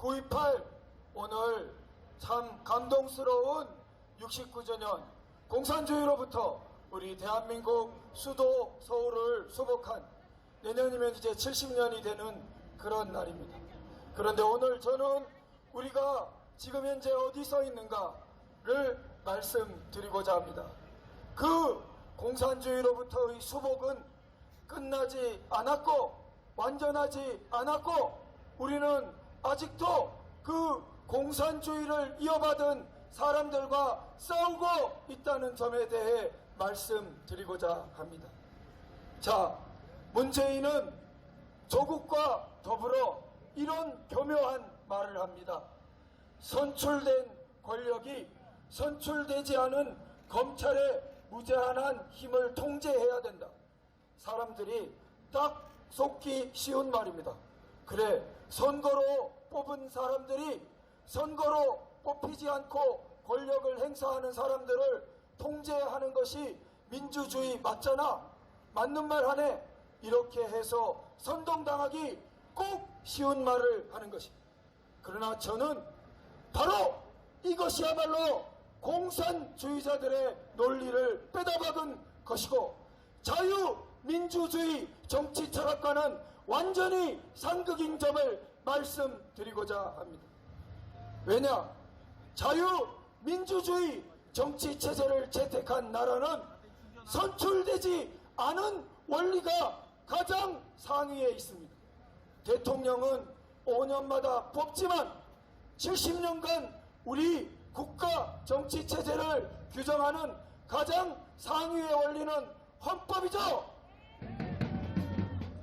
9.28 오늘 참 감동스러운 69주년 공산주의로부터 우리 대한민국 수도 서울을 수복한 내년이면 이제 70년이 되는 그런 날입니다. 그런데 오늘 저는 우리가 지금 현재 어디 서 있는가를 말씀드리고자 합니다. 그 공산주의로부터의 수복은 끝나지 않았고 완전하지 않았고 우리는 아직도 그 공산주의를 이어받은 사람들과 싸우고 있다는 점에 대해 말씀드리고자 합니다. 자, 문재인은 조국과 더불어 이런 교묘한 말을 합니다. 선출된 권력이 선출되지 않은 검찰의 무제한한 힘을 통제해야 된다. 사람들이 딱 속기 쉬운 말입니다. 그래, 선거로 뽑은 사람들이 선거로 뽑히지 않고 권력을 행사하는 사람들을 통제하는 것이 민주주의 맞잖아. 맞는 말 하네. 이렇게 해서 선동당하기 꼭 쉬운 말을 하는 것입니다. 그러나 저는 바로 이것이야말로 공산주의자들의 논리를 빼다박은 것이고 자유민주주의 정치 철학과는 완전히 상극인 점을 말씀드리고자 합니다. 왜냐? 자유민주주의 정치 체제를 채택한 나라는 선출되지 않은 원리가 가장 상위에 있습니다. 대통령은 5년마다 뽑지만 70년간 우리 국가 정치 체제를 규정하는 가장 상위의 원리는 헌법이죠.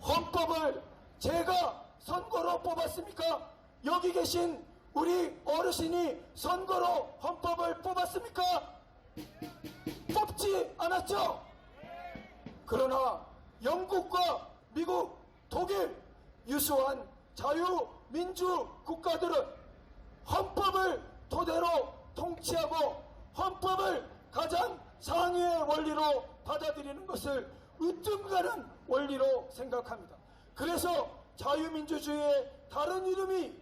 헌법을 제가 선거로 뽑았습니까? 여기 계신 우리 어르신이 선거로 헌법을 뽑았습니까? 뽑지 않았죠? 그러나 영국과 미국, 독일, 유수한 자유민주 국가들은 헌법을 토대로 통치하고 헌법을 가장 상위의 원리로 받아들이는 것을 으뜸가는 원리로 생각합니다. 그래서 자유민주주의의 다른 이름이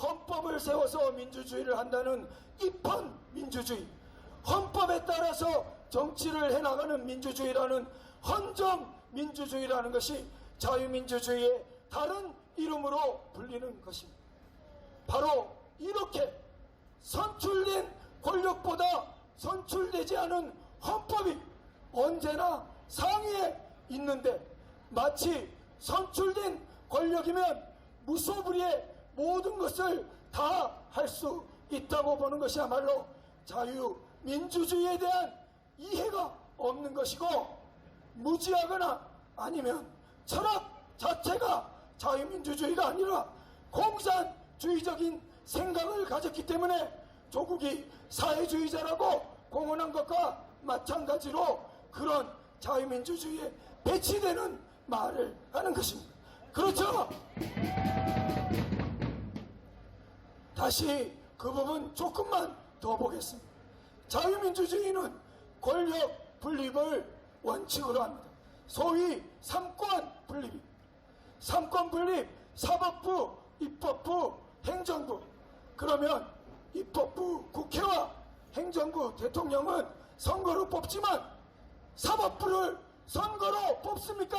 헌법을 세워서 민주주의를 한다는 입헌 민주주의, 헌법에 따라서 정치를 해나가는 민주주의라는 헌정 민주주의라는 것이 자유민주주의의 다른 이름으로 불리는 것입니다. 바로 이렇게 선출된 권력보다 선출되지 않은 헌법이 언제나 상위에 있는데 마치 선출된 권력이면 무소불위의 모든 것을 다 할 수 있다고 보는 것이야말로 자유민주주의에 대한 이해가 없는 것이고 무지하거나 아니면 철학 자체가 자유민주주의가 아니라 공산주의적인 생각을 가졌기 때문에 조국이 사회주의자라고 공언한 것과 마찬가지로 그런 자유민주주의에 배치되는 말을 하는 것입니다. 그렇죠? 다시 그 부분 조금만 더 보겠습니다. 자유민주주의는 권력 분립을 원칙으로 합니다. 소위 삼권 분립. 삼권 분립, 사법부, 입법부, 행정부. 그러면 입법부, 국회와 행정부, 대통령은 선거로 뽑지만 사법부를 선거로 뽑습니까?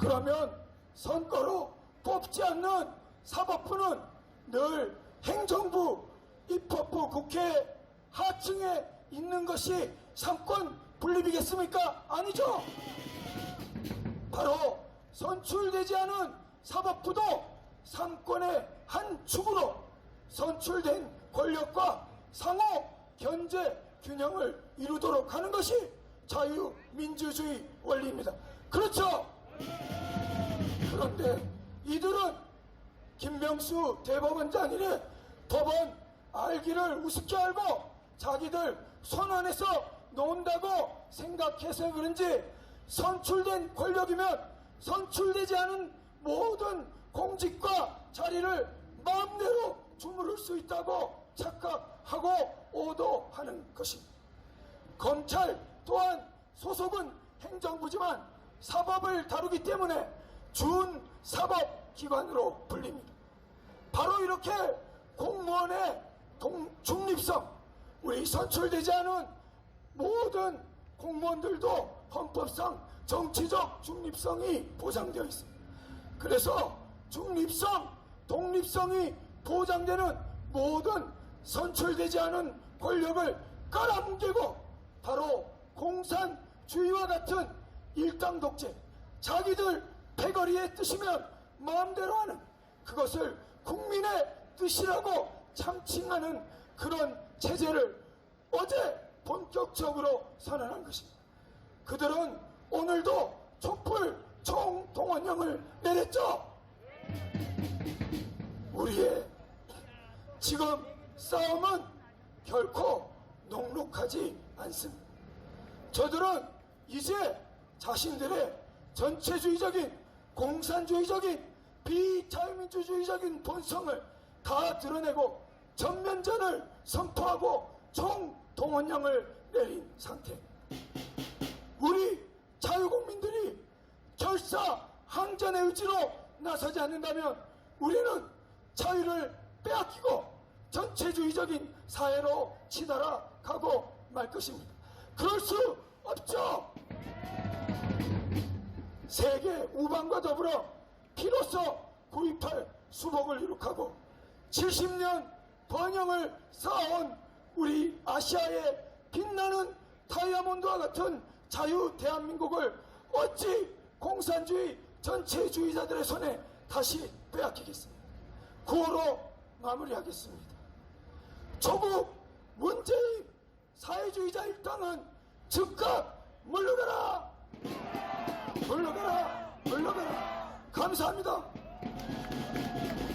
그러면 선거로 뽑지 않는 사법부는 늘 행정부, 입법부, 국회 하층에 있는 것이 삼권 분립이겠습니까? 아니죠. 바로 선출되지 않은 사법부도 삼권의 한 축으로 선출된 권력과 상호 견제 균형을 이루도록 하는 것이 자유민주주의 원리입니다. 그렇죠? 그런데 이들은 김명수 대법원장이래 법원 알기를 우습게 알고 자기들 손 안에서 논다고 생각해서 그런지 선출된 권력이면 선출되지 않은 모든 공직과 자리를 마음대로 주무를 수 있다고 착각하고 오도하는 것입니다. 검찰 또한 소속은 행정부지만 사법을 다루기 때문에 준 사법기관으로 불립니다. 바로 이렇게 공무원의 동- 중립성, 우리 선출되지 않은 모든 공무원들도 헌법상 정치적 중립성이 보장되어 있습니다. 그래서 중립성, 독립성이 보장되는 모든 선출되지 않은 권력을 깔아뭉개고 바로 공산주의와 같은 일당 독재, 자기들 패거리의 뜻이면 마음대로 하는 그것을 국민의 뜻이라고 참칭하는 그런 체제를 어제 본격적으로 선언한 것입니다. 그들은 오늘도 촛불 총동원령을 내렸죠. 우리의 지금 싸움은 결코 녹록하지 않습니다. 저들은 이제 자신들의 전체주의적인 공산주의적인 비자유민주주의적인 본성을 다 드러내고 전면전을 선포하고 총동원령을 내린 상태. 우리 자유국민들이 결사 항전의 의지로 나서지 않는다면 우리는 자유를 빼앗기고 전체주의적인 사회로 치달아 가고 말 것입니다. 그럴 수 없죠. 세계 우방과 더불어 피로써 구입할 수복을 이룩하고 70년 번영을 쌓아온 우리 아시아의 빛나는 다이아몬드와 같은 자유 대한민국을 어찌 공산주의 전체주의자들의 손에 다시 빼앗기겠습니까? 구호로 마무리하겠습니다. 조국 문재인 사회주의자 일당은 즉각 물러가라! 물러가라! 물러가라! 감사합니다.